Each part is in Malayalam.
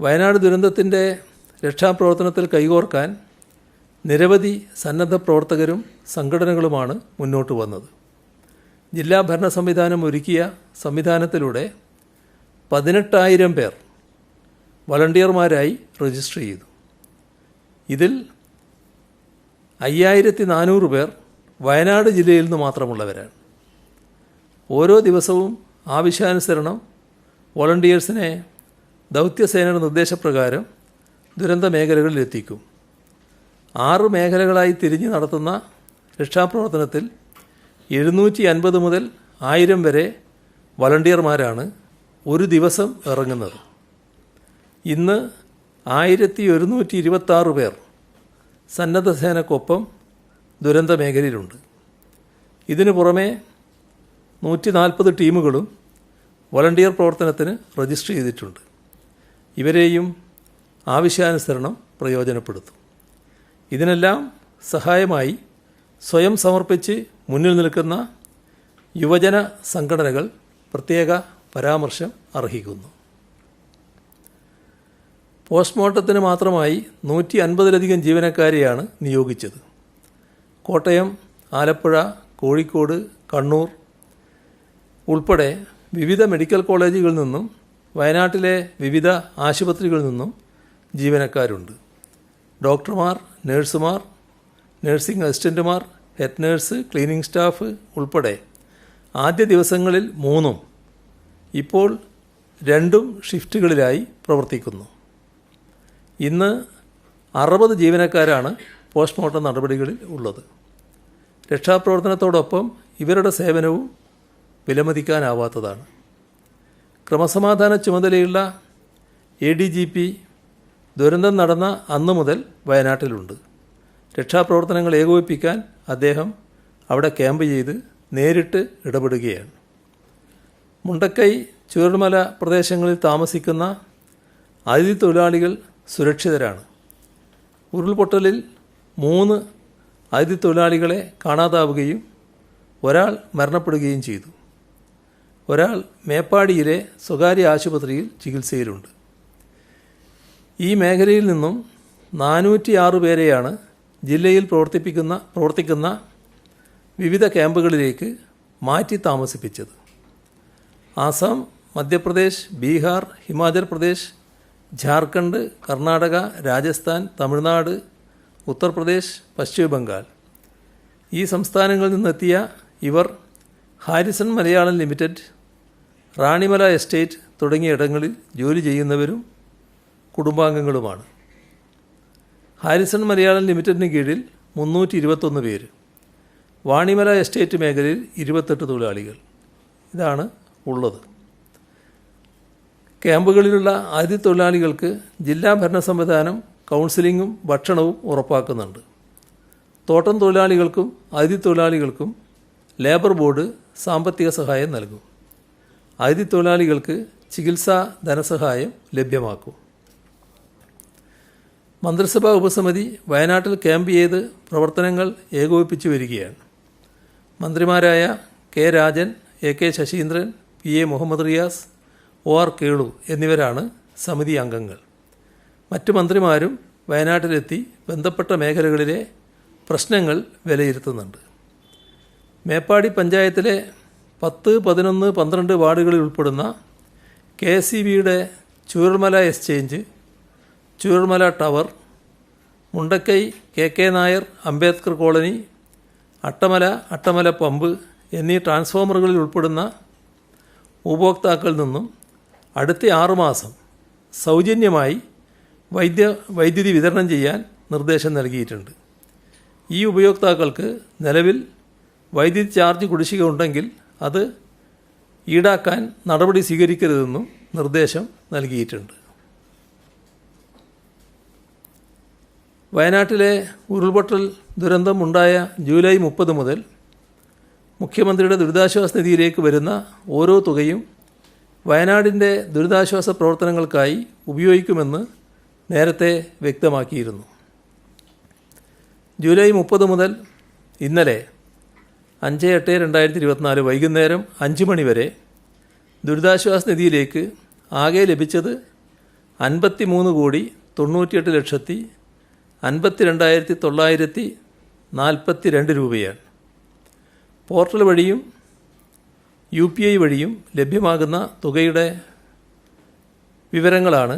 വയനാട് ദുരന്തത്തിന്റെ രക്ഷാപ്രവർത്തനത്തിൽ കൈകോർക്കാൻ നിരവധി സന്നദ്ധ പ്രവർത്തകരും സംഘടനകളുമാണ് മുന്നോട്ട് വന്നത്. ജില്ലാ ഭരണ സംവിധാനം ഒരുക്കിയ സംവിധാനത്തിലൂടെ പതിനെട്ടായിരം പേർ വളണ്ടിയർമാരായി രജിസ്റ്റർ ചെയ്തു. ഇതിൽ അയ്യായിരത്തി നാനൂറ് പേർ വയനാട് ജില്ലയിൽ നിന്ന് മാത്രമുള്ളവരാണ്. ഓരോ ദിവസവും ആവശ്യാനുസരണം വോളണ്ടിയേഴ്സിനെ ദൗത്യസേനയുടെ നിർദ്ദേശപ്രകാരം ദുരന്ത മേഖലകളിൽ എത്തിക്കും ആറ് മേഖലകളായി തിരിഞ്ഞ് നടത്തുന്ന രക്ഷാപ്രവർത്തനത്തിൽ എഴുന്നൂറ്റി അൻപത് മുതൽ ആയിരം വരെ വളണ്ടിയർമാരാണ് ഒരു ദിവസം ഇറങ്ങുന്നത്. ഇന്ന് ആയിരത്തി ഒരുന്നൂറ്റി ഇരുപത്താറ് പേർ സന്നദ്ധ സേനക്കൊപ്പം ദുരന്ത മേഖലയിലുണ്ട് ഇതിനു പുറമെ നൂറ്റി നാൽപ്പത് ടീമുകളും വളണ്ടിയർ പ്രവർത്തനത്തിന് രജിസ്റ്റർ ചെയ്തിട്ടുണ്ട്. ഇവരെയും ആവശ്യാനുസരണം പ്രയോജനപ്പെടുത്തും. ഇതിനെല്ലാം സഹായമായി സ്വയം സമർപ്പിച്ച് മുന്നിൽ നിൽക്കുന്ന യുവജന സംഘടനകൾ പ്രത്യേക പരാമർശം അർഹിക്കുന്നു. പോസ്റ്റ്മോർട്ടത്തിന് മാത്രമായി നൂറ്റി അൻപതിലധികം ജീവനക്കാരെയാണ് നിയോഗിച്ചത്. കോട്ടയം ആലപ്പുഴ കോഴിക്കോട് കണ്ണൂർ ഉൾപ്പെടെ വിവിധ മെഡിക്കൽ കോളേജുകളിൽ നിന്നും വയനാട്ടിലെ വിവിധ ആശുപത്രികളിൽ നിന്നും ജീവനക്കാരുണ്ട്. ഡോക്ടർമാർ നഴ്സുമാർ നഴ്സിംഗ് അസിസ്റ്റന്റുമാർ ഹെഡ് നേഴ്സ് ക്ലീനിംഗ് സ്റ്റാഫ് ഉൾപ്പെടെ ആദ്യ ദിവസങ്ങളിൽ മൂന്നും ഇപ്പോൾ രണ്ടും ഷിഫ്റ്റുകളിലായി പ്രവർത്തിക്കുന്നു. ഇന്ന് അറുപത് ജീവനക്കാരാണ് പോസ്റ്റ്മോർട്ടം നടപടികളിൽ ഉള്ളത്. രക്ഷാപ്രവർത്തനത്തോടൊപ്പം ഇവരുടെ സേവനവും വിലമതിക്കാനാവാത്തതാണ്. ക്രമസമാധാന ചുമതലയുള്ള എ ഡി ജി പി ദുരന്തം നടന്ന അന്ന് മുതൽ വയനാട്ടിലുണ്ട്. രക്ഷാപ്രവർത്തനങ്ങൾ ഏകോപിപ്പിക്കാൻ അദ്ദേഹം അവിടെ ക്യാമ്പ് ചെയ്ത് നേരിട്ട് ഇടപെടുകയാണ്. മുണ്ടക്കൈ ചുരുമല പ്രദേശങ്ങളിൽ താമസിക്കുന്ന അതിഥി തൊഴിലാളികൾ സുരക്ഷിതരാണ്. ഉരുൾപൊട്ടലിൽ മൂന്ന് അതിഥി തൊഴിലാളികളെ കാണാതാവുകയും ഒരാൾ മരണപ്പെടുകയും ചെയ്തു. ഒരാൾ മേപ്പാടിയിലെ സ്വകാര്യ ആശുപത്രിയിൽ ചികിത്സയിലുണ്ട്. ഈ മേഖലയിൽ നിന്നും നാനൂറ്റി ആറ് പേരെയാണ് ജില്ലയിൽ പ്രവർത്തിപ്പിക്കുന്ന പ്രവർത്തിക്കുന്ന വിവിധ ക്യാമ്പുകളിലേക്ക് മാറ്റി താമസിപ്പിച്ചത്. ആസാം മധ്യപ്രദേശ് ബീഹാർ ഹിമാചൽ പ്രദേശ് ജാർഖണ്ഡ് കർണാടക രാജസ്ഥാൻ തമിഴ്നാട് ഉത്തർപ്രദേശ് പശ്ചിമ ബംഗാൾ. ഈ സംസ്ഥാനങ്ങളിൽ നിന്നെത്തിയ ഇവർ Harrison Malayalam limited Ranimala estate തുടങ്ങിയ ഇടങ്ങളിൽ ജോലി ചെയ്യുന്നവരും കുടുംബാംഗങ്ങളുമാണ്. ഹാരിസൺ മലയാളം ലിമിറ്റഡിന് കീഴിൽ മുന്നൂറ്റി ഇരുപത്തൊന്ന് പേര്. വാണിമല എസ്റ്റേറ്റ് മേഖലയിൽ ഇരുപത്തെട്ട് തൊഴിലാളികൾ. ഇതാണ് ഉള്ളത്. ക്യാമ്പുകളിലുള്ള അതിഥി തൊഴിലാളികൾക്ക് ജില്ലാ ഭരണ സംവിധാനം കൗൺസിലിങ്ങും ഭക്ഷണവും ഉറപ്പാക്കുന്നുണ്ട്. തോട്ടം തൊഴിലാളികൾക്കും അതിഥി തൊഴിലാളികൾക്കും ലേബർ ബോർഡ് സാമ്പത്തിക സഹായം നൽകും. അതിഥി തൊഴിലാളികൾക്ക് ചികിത്സാ ധനസഹായം ലഭ്യമാക്കും. മന്ത്രിസഭാ ഉപസമിതി വയനാട്ടിൽ ക്യാമ്പ് ചെയ്ത് പ്രവർത്തനങ്ങൾ ഏകോപിപ്പിച്ചു വരികയാണ്. മന്ത്രിമാരായ K Rajan A K Saseendran P A Muhammad Riyas O R Kelu എന്നിവരാണ് സമിതി അംഗങ്ങൾ. മറ്റു മന്ത്രിമാരും വയനാട്ടിലെത്തി ബന്ധപ്പെട്ട മേഖലകളിലെ പ്രശ്നങ്ങൾ വിലയിരുത്തുന്നുണ്ട്. മേപ്പാടി പഞ്ചായത്തിലെ പത്ത് പതിനൊന്ന് പന്ത്രണ്ട് വാർഡുകളിൽ ഉൾപ്പെടുന്ന കെ സി ബിയുടെ Chooralmala exchange Chooralmala tower Mundakkai K K Nair Ambedkar colony Attamala Attamala pump എന്നീ ട്രാൻസ്ഫോമറുകളിൽ ഉൾപ്പെടുന്ന ഉപഭോക്താക്കളിൽ നിന്നും അടുത്ത ആറുമാസം സൗജന്യമായി വൈദ്യ വൈദ്യുതി വിതരണം ചെയ്യാൻ നിർദ്ദേശം നൽകിയിട്ടുണ്ട്. ഈ ഉപയോക്താക്കൾക്ക് നിലവിൽ വൈദ്യുതി ചാർജ് കുടിശ്ശിക ഉണ്ടെങ്കിൽ അത് ഈടാക്കാൻ നടപടി സ്വീകരിക്കരുതെന്നും നിർദ്ദേശം നൽകിയിട്ടുണ്ട്. വയനാട്ടിലെ ഉരുൾപൊട്ടൽ ദുരന്തം ഉണ്ടായ ജൂലൈ മുപ്പത് മുതൽ മുഖ്യമന്ത്രിയുടെ ദുരിതാശ്വാസ നിധിയിലേക്ക് വരുന്ന ഓരോ തുകയും വയനാടിന്റെ ദുരിതാശ്വാസ പ്രവർത്തനങ്ങൾക്കായി ഉപയോഗിക്കുമെന്ന് നേരത്തെ വ്യക്തമാക്കിയിരുന്നു. ജൂലൈ മുപ്പത് മുതൽ ഇന്നലെ അഞ്ച് എട്ട് രണ്ടായിരത്തി ഇരുപത്തിനാല് വൈകുന്നേരം അഞ്ച് മണിവരെ ദുരിതാശ്വാസ നിധിയിലേക്ക് ആകെ ലഭിച്ചത് അൻപത്തി മൂന്ന് കോടി തൊണ്ണൂറ്റിയെട്ട് ലക്ഷത്തി അൻപത്തി രണ്ടായിരത്തി തൊള്ളായിരത്തി നാൽപ്പത്തി രണ്ട് രൂപയാണ്. പോർട്ടൽ വഴിയും യു പി ഐ വഴിയും ലഭ്യമാകുന്ന തുകയുടെ വിവരങ്ങളാണ്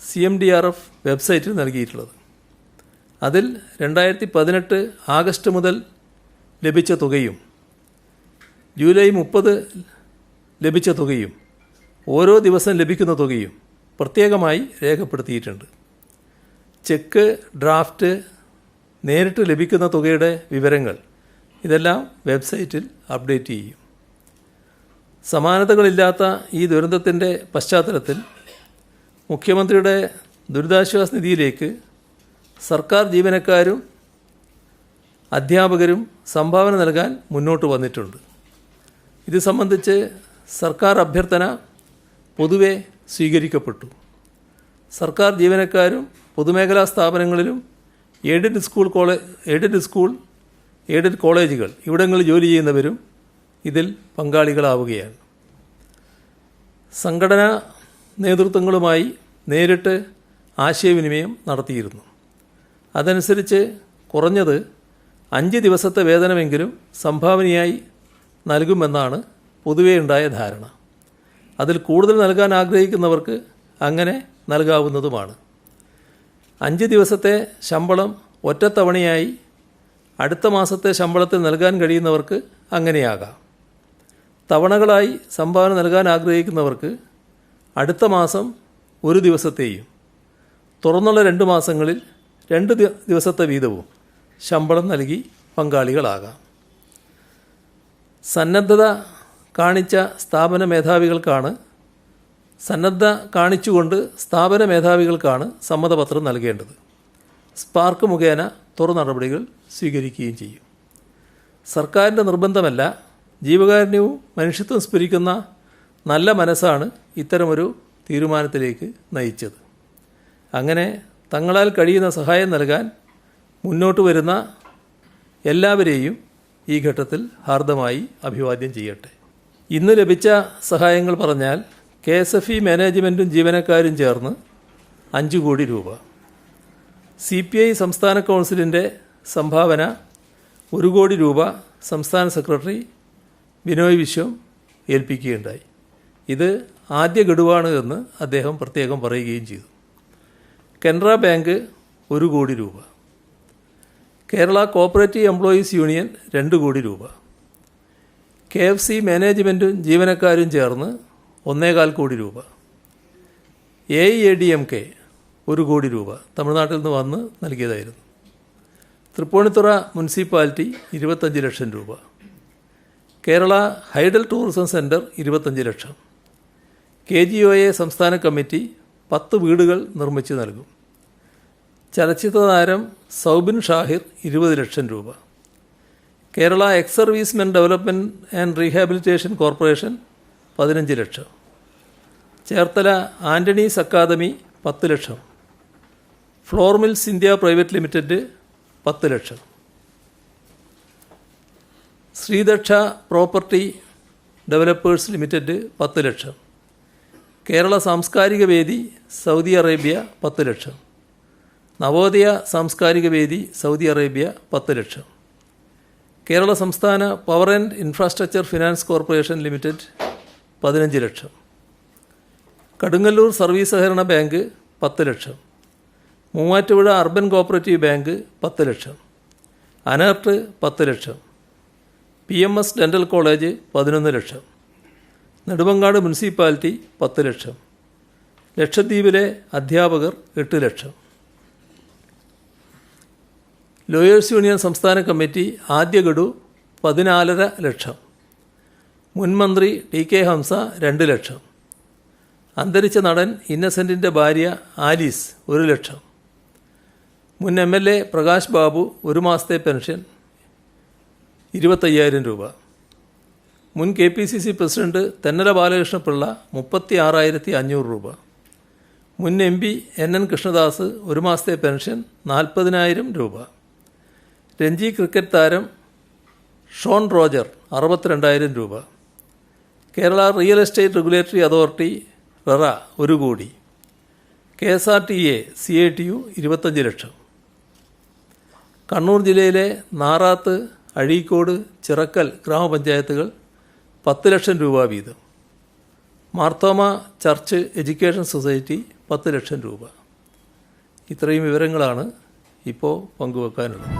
C M D R F വെബ്സൈറ്റിൽ നൽകിയിട്ടുള്ളത്. അതിൽ രണ്ടായിരത്തി പതിനെട്ട് ആഗസ്റ്റ് മുതൽ ലഭിച്ച തുകയും. ജൂലൈ മുപ്പത് ലഭിച്ച തുകയും ഓരോ ദിവസം ലഭിക്കുന്ന തുകയും പ്രത്യേകമായി രേഖപ്പെടുത്തിയിട്ടുണ്ട്. ചെക്ക് ഡ്രാഫ്റ്റ് നേരിട്ട് ലഭിക്കുന്ന തുകയുടെ വിവരങ്ങൾ ഇതെല്ലാം വെബ്സൈറ്റിൽ അപ്ഡേറ്റ് ചെയ്യും. സമാനതകളില്ലാത്ത ഈ ദുരന്തത്തിന്റെ പശ്ചാത്തലത്തിൽ മുഖ്യമന്ത്രിയുടെ ദുരിതാശ്വാസ നിധിയിലേക്ക് സർക്കാർ ജീവനക്കാരും അധ്യാപകരും സംഭാവന നൽകാൻ മുന്നോട്ട് വന്നിട്ടുണ്ട്. ഇത് സംബന്ധിച്ച് സർക്കാർ അഭ്യർത്ഥന പൊതുവെ സ്വീകരിക്കപ്പെട്ടു. സർക്കാർ ജീവനക്കാരും പൊതുമേഖലാ സ്ഥാപനങ്ങളിലും aided school college aided school aided കോളേജുകൾ ഇവിടങ്ങളിൽ ജോലി ചെയ്യുന്നവരും ഇതിൽ പങ്കാളികളാവുകയാണ്. സംഘടനാ നേതൃത്വങ്ങളുമായി നേരിട്ട് ആശയവിനിമയം നടത്തിയിരുന്നു. അതനുസരിച്ച് കുറഞ്ഞത് അഞ്ച് ദിവസത്തെ വേതനമെങ്കിലും സംഭാവനയായി നൽകുമെന്നാണ് പൊതുവേ ഉണ്ടായ ധാരണ. അതിൽ കൂടുതൽ നൽകാൻ ആഗ്രഹിക്കുന്നവർക്ക് അങ്ങനെ നൽകാവുന്നതുമാണ്. അഞ്ച് ദിവസത്തെ ശമ്പളം ഒറ്റത്തവണയായി അടുത്ത മാസത്തെ ശമ്പളത്തിൽ നൽകാൻ കഴിയുന്നവർക്ക് അങ്ങനെയാകാം. തവണകളായി സംഭാവന നൽകാൻ ആഗ്രഹിക്കുന്നവർക്ക് അടുത്ത മാസം ഒരു ദിവസത്തെയും തുറന്നുള്ള രണ്ട് മാസങ്ങളിൽ രണ്ട് ദിവസത്തെ വീതവും ശമ്പളം നൽകി പങ്കാളികളാകാം. സന്നദ്ധത കാണിച്ച സ്ഥാപന മേധാവികൾക്കാണ് സന്നദ്ധ കാണിച്ചുകൊണ്ട് സ്ഥാപന മേധാവികൾക്കാണ് സമ്മതപത്രം നൽകേണ്ടത്. സ്പാർക്ക് മുഖേന തുറ നടപടികൾ സ്വീകരിക്കുകയും ചെയ്യും. സർക്കാരിന്റെ നിർബന്ധമല്ല ജീവകാരുണ്യവും മനുഷ്യത്വം സ്ഫുരിക്കുന്ന നല്ല മനസ്സാണ് ഇത്തരമൊരു തീരുമാനത്തിലേക്ക് നയിച്ചത്. അങ്ങനെ തങ്ങളാൽ കഴിയുന്ന സഹായം നൽകാൻ മുന്നോട്ട് വരുന്ന എല്ലാവരെയും ഈ ഘട്ടത്തിൽ ഹാർദമായി അഭിവാദ്യം ചെയ്യട്ടെ. ഇന്ന് ലഭിച്ച സഹായങ്ങൾ പറഞ്ഞാൽ കെ എസ് എഫ് ഇ മാനേജ്മെന്റും ജീവനക്കാരും ചേർന്ന് അഞ്ച് കോടി രൂപ. സി പി ഐ സംസ്ഥാന കൗൺസിലിന്റെ സംഭാവന ഒരു കോടി രൂപ സംസ്ഥാന സെക്രട്ടറി ബിനോയ് വിശ്വം ഏൽപ്പിക്കുകയുണ്ടായി. ഇത് ആദ്യ ഗഡുവാണ് എന്ന് അദ്ദേഹം പ്രത്യേകം പറയുകയും ചെയ്തു. കനറ ബാങ്ക് ഒരു കോടി രൂപ. കേരള കോപ്പറേറ്റീവ് എംപ്ലോയീസ് യൂണിയൻ രണ്ട് കോടി രൂപ. കെ എഫ് സി മാനേജ്മെന്റും ജീവനക്കാരും ചേർന്ന് ഒന്നേകാൽ കോടി രൂപ. A A D M K ഒരു കോടി രൂപ തമിഴ്നാട്ടിൽ നിന്ന് വന്ന് നൽകിയതായിരുന്നു. തൃപ്പൂണിത്തുറ മുനിസിപ്പാലിറ്റി ഇരുപത്തഞ്ച് ലക്ഷം രൂപ. കേരള ഹൈഡൽ ടൂറിസം സെന്റർ ഇരുപത്തഞ്ച് lakh. K G O A സംസ്ഥാന കമ്മിറ്റി പത്ത് വീടുകൾ നിർമ്മിച്ച് നൽകും. ചലച്ചിത്ര താരം സൗബിൻ ഷാഹിർ ഇരുപത് ലക്ഷം രൂപ. Kerala ex servicemen development and rehabilitation corporation പതിനഞ്ച് ലക്ഷം. ചേർത്തല ആന്റണീസ് അക്കാദമി പത്ത് lakh. Flour mills India private limited പത്ത് lakh. Sreedaksha property developers limited പത്ത് ലക്ഷം. കേരള സാംസ്കാരിക വേദി സൗദി അറേബ്യ പത്ത് ലക്ഷം. നവോദയ സാംസ്കാരിക വേദി സൗദി അറേബ്യ പത്ത് ലക്ഷം. കേരള സംസ്ഥാന power and infrastructure finance corporation limited പതിനഞ്ച് ലക്ഷം. കടുങ്ങല്ലൂർ സർവീസ് സഹകരണ ബാങ്ക് പത്ത് lakh. Muvattupuzha urban cooperative bank പത്ത് ലക്ഷം. അനർട്ട് പത്ത് lakh. P M S dental college പതിനൊന്ന് ലക്ഷം. നെടുമങ്ങാട് മുനിസിപ്പാലിറ്റി പത്ത് ലക്ഷം. ലക്ഷദ്വീപിലെ അധ്യാപകർ എട്ട് ലക്ഷം. ലോയേഴ്സ് യൂണിയൻ സംസ്ഥാന കമ്മിറ്റി ആദ്യ ഗഡു പതിനാലര ലക്ഷം. മുൻമന്ത്രി ടി കെ ഹംസ രണ്ട് ലക്ഷം. അന്തരിച്ച നടൻ ഇന്നസെന്റിന്റെ ഭാര്യ ആലീസ് ഒരു ലക്ഷം. മുൻ M L A Prakash Babu ഒരു മാസത്തെ പെൻഷൻ ഇരുപത്തയ്യായിരം രൂപ. മുൻ K P C C president Thennala Balakrishnapillai മുപ്പത്തി ആറായിരത്തി അഞ്ഞൂറ് രൂപ. മുൻ M P N N Krishnadas ഒരു മാസത്തെ പെൻഷൻ നാൽപ്പതിനായിരം രൂപ. രഞ്ജി ക്രിക്കറ്റ് താരം ഷോൺ റോജർ അറുപത്തിരണ്ടായിരം രൂപ. Kerala real estate regulatory authority RERA ഒരു crore. K S R T A C I T U ഇരുപത്തഞ്ച് ലക്ഷം. കണ്ണൂർ ജില്ലയിലെ നാറാത്ത് അഴീക്കോട് ചിറക്കൽ ഗ്രാമപഞ്ചായത്തുകൾ പത്ത് ലക്ഷം രൂപ വീതം. മാർത്തോമ ചർച്ച് എഡ്യൂക്കേഷൻ സൊസൈറ്റി പത്ത് ലക്ഷം രൂപ. ഇത്രയും വിവരങ്ങളാണ് ഇപ്പോൾ പങ്കുവെക്കാനുള്ളത്.